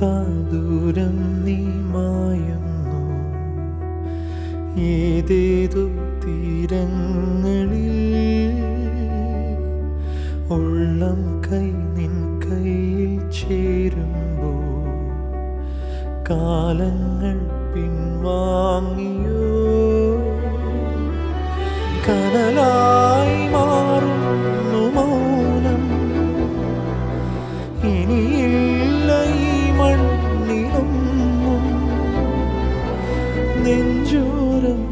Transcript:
എത്താ നീ മായുന്നു. ഏതേതു തീരങ്ങളിൽ ഉള്ളം കൈ നിൻ കയ്യിൽ ചേരുമ്പോ കാലങ്ങൾ പിൻവാങ്ങിയോ? കനലായി മാറുന്നു മൗനം ഇനിയില്ല നെഞ്ചോരം